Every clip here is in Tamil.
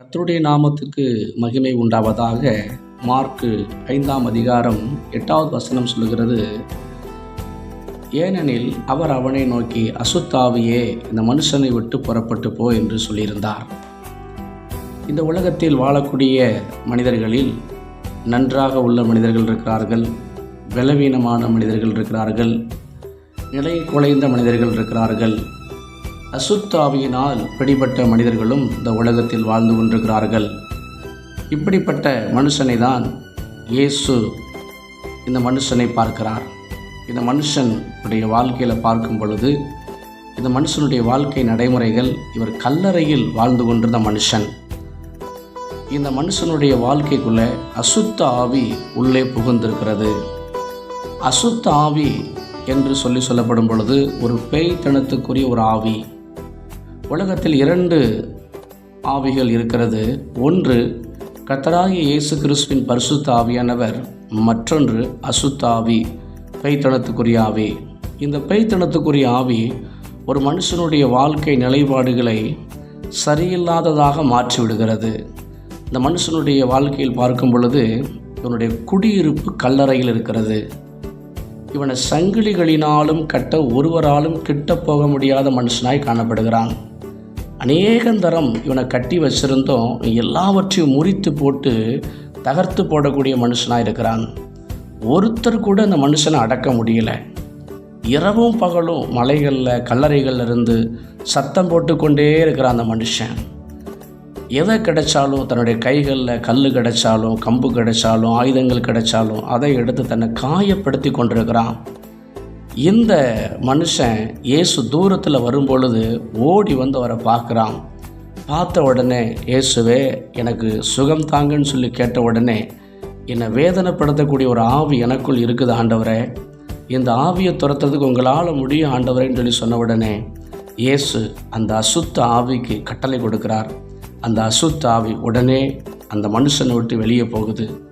கத்தருடைய நாமத்துக்கு மகிமை உண்டாவதாக மார்க்கு ஐந்தாம் அதிகாரம் எட்டாவது வசனம் சொல்லுகிறது. ஏனெனில் அவர் அவனை நோக்கி அசுத்தாவியே இந்த மனுஷனை விட்டு புறப்பட்டு போ என்று சொல்லியிருந்தார். இந்த உலகத்தில் வாழக்கூடிய மனிதர்களில் நன்றாக உள்ள மனிதர்கள் இருக்கிறார்கள் பலவீனமான மனிதர்கள் இருக்கிறார்கள் நிலை குலைந்த மனிதர்கள் இருக்கிறார்கள் அசுத்தாவியினால் பிடிபட்ட மனிதர்களும் இந்த உலகத்தில் வாழ்ந்து கொண்டிருக்கிறார்கள். இப்படிப்பட்ட மனுஷனை தான் இயேசு இந்த மனுஷனை பார்க்கிறார். இந்த மனுஷனுடைய வாழ்க்கையில் பார்க்கும் பொழுது இந்த மனுஷனுடைய வாழ்க்கை நடைமுறைகள் இவர் கல்லறையில் வாழ்ந்து கொண்டிருந்த மனுஷன். இந்த மனுஷனுடைய வாழ்க்கைக்குள்ளே அசுத்த ஆவி உள்ளே புகுந்திருக்கிறது. அசுத்த ஆவி என்று சொல்லி சொல்லப்படும் பொழுது ஒரு பேய்த்தனத்துக்குரிய ஒரு ஆவி உலகத்தில் இரண்டு ஆவிகள் இருக்கிறது. ஒன்று கத்தராகிய இயேசு கிறிஸ்துவின் பரிசுத்த ஆவியானவர். மற்றொன்று அசுத்த ஆவி பெய்த்தனத்துக்குரிய ஆவி. இந்த பெய்த்தனத்துக்குரிய ஆவி ஒரு மனுஷனுடைய வாழ்க்கை நிலைப்பாடுகளை சரியில்லாததாக மாற்றி விடுகிறது இந்த மனுஷனுடைய வாழ்க்கையில் பார்க்கும் பொழுது இவனுடைய குடியிருப்பு கல்லறையில் இருக்கிறது. இவனை சங்கிலிகளினாலும் கட்ட ஒருவராலும் கிட்ட போக முடியாத மனுஷனாய் காணப்படுகிறான். அநேகந்தரம் இவனை கட்டி வச்சிருந்தோம். எல்லாவற்றையும் முறித்து போட்டு தகர்த்து போடக்கூடிய மனுஷனாக இருக்கிறான். ஒருத்தர் கூட அந்த மனுஷனை அடக்க முடியல. இரவும் பகலும் மலைகளில் கல்லறைகளில் இருந்து சத்தம் போட்டுக்கொண்டே இருக்கிறான் அந்த மனுஷன். எதை கிடைச்சாலும் தன்னுடைய கைகளில் கல் கிடைச்சாலும் கம்பு கிடைச்சாலும் ஆயுதங்கள் கிடைச்சாலும் அதை எடுத்து தன்னை காயப்படுத்தி கொண்டிருக்கிறான். இந்த மனுஷன் இயேசு தூரத்தில் வரும்பொழுது ஓடி வந்து அவரை பார்க்குறான். பார்த்த உடனே இயேசுவே எனக்கு சுகம் தாங்கன்னு சொல்லி கேட்ட உடனே என்னை வேதனைப்படுத்தக்கூடிய ஒரு ஆவி எனக்குள் இருக்குது ஆண்டவரே. இந்த ஆவியை துரத்துறதுக்கு உங்களால் முடியும் ஆண்டவரேன்னு சொல்லி சொன்ன உடனே இயேசு அந்த அசுத்த ஆவிக்கு கட்டளை கொடுக்கிறார். அந்த அசுத்த ஆவி உடனே அந்த மனுஷனை விட்டு வெளியே போகுது.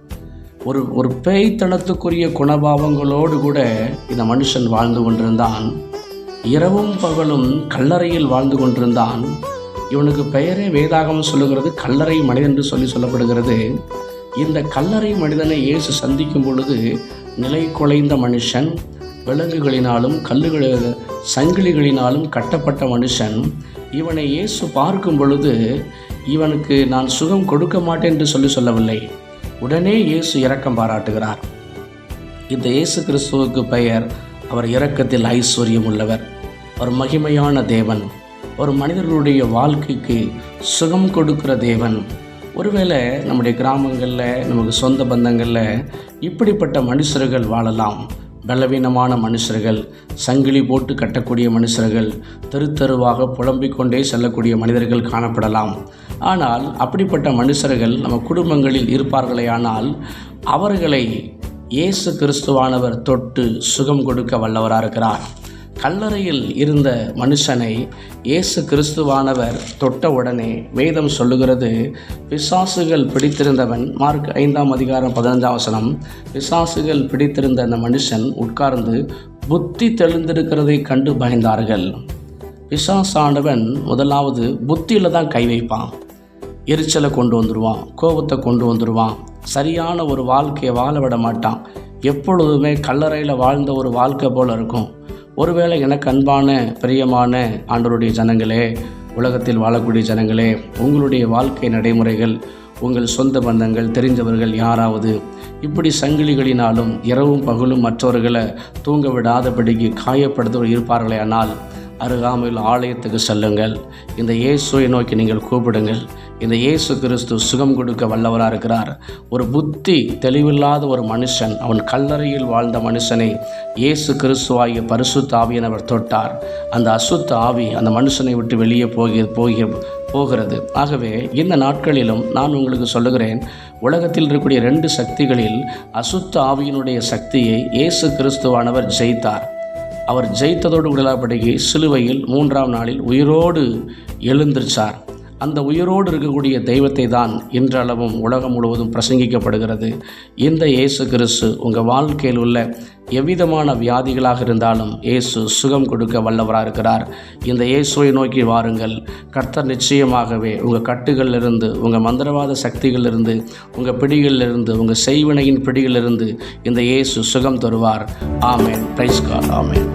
ஒரு ஒரு பேய்த்தனத்துக்குரிய குணபாவங்களோடு கூட இந்த மனுஷன் வாழ்ந்து கொண்டிருந்தான். இரவும் பகலும் கல்லறையில் வாழ்ந்து கொண்டிருந்தான். இவனுக்கு பெயரே வேதாகம் சொல்லுகிறது கல்லறை மனிதன் என்று சொல்லி சொல்லப்படுகிறது. இந்த கல்லறை மனிதனை இயேசு சந்திக்கும் பொழுது நிலை குலைந்த மனுஷன் விலங்குகளினாலும் கல்லுகள் சங்கிலிகளினாலும் கட்டப்பட்ட மனுஷன் இவனை இயேசு பார்க்கும் பொழுது இவனுக்கு நான் சுகம் கொடுக்க மாட்டேன் என்று சொல்லி சொல்லவில்லை. உடனே இயேசு இரக்கம் பாராட்டுகிறார். இந்த இயேசு கிறிஸ்துவுக்கு பெயர் அவர் இரக்கத்தில் ஐஸ்வர்யம் உள்ளவர். ஒரு மகிமையான தேவன். ஒரு மனிதர்களுடைய வாழ்க்கைக்கு சுகம் கொடுக்கிற தேவன். ஒருவேளை நம்முடைய கிராமங்களில் நமக்கு சொந்த பந்தங்களில் இப்படிப்பட்ட மனுஷர்கள் வாழலாம். பலவீனமான மனுஷர்கள் சங்கிலி போட்டு கட்டக்கூடிய மனுஷர்கள் தெரு தெருவாக புலம்பிக் கொண்டே செல்லக்கூடிய மனிதர்கள் காணப்படலாம். ஆனால் அப்படிப்பட்ட மனுஷர்கள் நம்ம குடும்பங்களில் இருப்பார்களே ஆனால் அவர்களை இயேசு கிறிஸ்துவானவர் தொட்டு சுகம் கொடுக்க வல்லவராக இருக்கிறார். கல்லறையில் இருந்த மனுஷனை இயேசு கிறிஸ்துவானவர் தொட்ட உடனே வேதம் சொல்லுகிறது பிசாசுகள் பிடித்திருந்தவன் மார்க் ஐந்தாம் அதிகாரம் பதினஞ்சாம் வசனம் பிசாசுகள் பிடித்திருந்த அந்த மனுஷன் உட்கார்ந்து புத்தி தெளிந்திருக்கிறதை கண்டு பயந்தார்கள். பிசாசானவன் முதலாவது புத்தியில் தான் கை வைப்பான். எரிச்சலை கொண்டு வந்துடுவான் கோபத்தை கொண்டு வந்துடுவான் சரியான ஒரு வாழ்க்கையை வாழ விட மாட்டான். எப்பொழுதுமே கல்லறையில் வாழ்ந்த ஒரு வாழ்க்கை போல் இருக்கும். ஒருவேளை எனக்கு அன்பான பிரியமான ஆண்டவருடைய ஜனங்களே உலகத்தில் வாழக்கூடிய ஜனங்களே உங்களுடைய வாழ்க்கை நடைமுறைகள் உங்கள் சொந்த பந்தங்கள் தெரிஞ்சவர்கள் யாராவது இப்படி சங்கிலிகளினாலும் இரவும் பகலும் மற்றவர்களை தூங்க விடாதபடிக்கு காயப்படுத்தவர் இருப்பார்களே ஆனால் அருகாமையில் ஆலயத்துக்கு செல்லுங்கள். இந்த இயேசுவை நோக்கி நீங்கள் கூப்பிடுங்கள். இந்த இயேசு கிறிஸ்து சுகம் கொடுக்க வல்லவராக இருக்கிறார். ஒரு புத்தி தெளிவில்லாத ஒரு மனுஷன் அவன் கல்லறையில் வாழ்ந்த மனுஷனை இயேசு கிறிஸ்துவாகிய பரிசுத்த ஆவியனவர் தொட்டார். அந்த அசுத்த ஆவி அந்த மனுஷனை விட்டு வெளியே போகி போகி போகிறது. ஆகவே இந்த நாட்களிலும் நான் உங்களுக்கு சொல்லுகிறேன் உலகத்தில் இருக்கக்கூடிய ரெண்டு சக்திகளில் அசுத்த ஆவியினுடைய சக்தியை இயேசு கிறிஸ்துவானவர் ஜெயித்தார். அவர் ஜெயித்ததோடு உடலாப்படிக்கு சிலுவையில் மூன்றாம் நாளில் உயிரோடு எழுந்திருச்சார். அந்த உயிரோடு இருக்கக்கூடிய தெய்வத்தை தான் இன்றளவும் உலகம் முழுவதும் பிரசங்கிக்கப்படுகிறது. இந்த இயேசு கிறிஸ்து உங்கள் வாழ்க்கையில் உள்ள எவ்விதமான வியாதிகளாக இருந்தாலும் இயேசு சுகம் கொடுக்க வல்லவராக இருக்கிறார். இந்த இயேசுவை நோக்கி வாருங்கள். கர்த்தர் நிச்சயமாகவே உங்கள் கட்டுகளிலிருந்து உங்கள் மந்திரவாத சக்திகளிலிருந்து உங்கள் பிடிகளிலிருந்து உங்கள் செய்வினையின் பிடிகளிலிருந்து இந்த இயேசு சுகம் தருவார். ஆமேன். பிரைஸ்கார் ஆமேன்.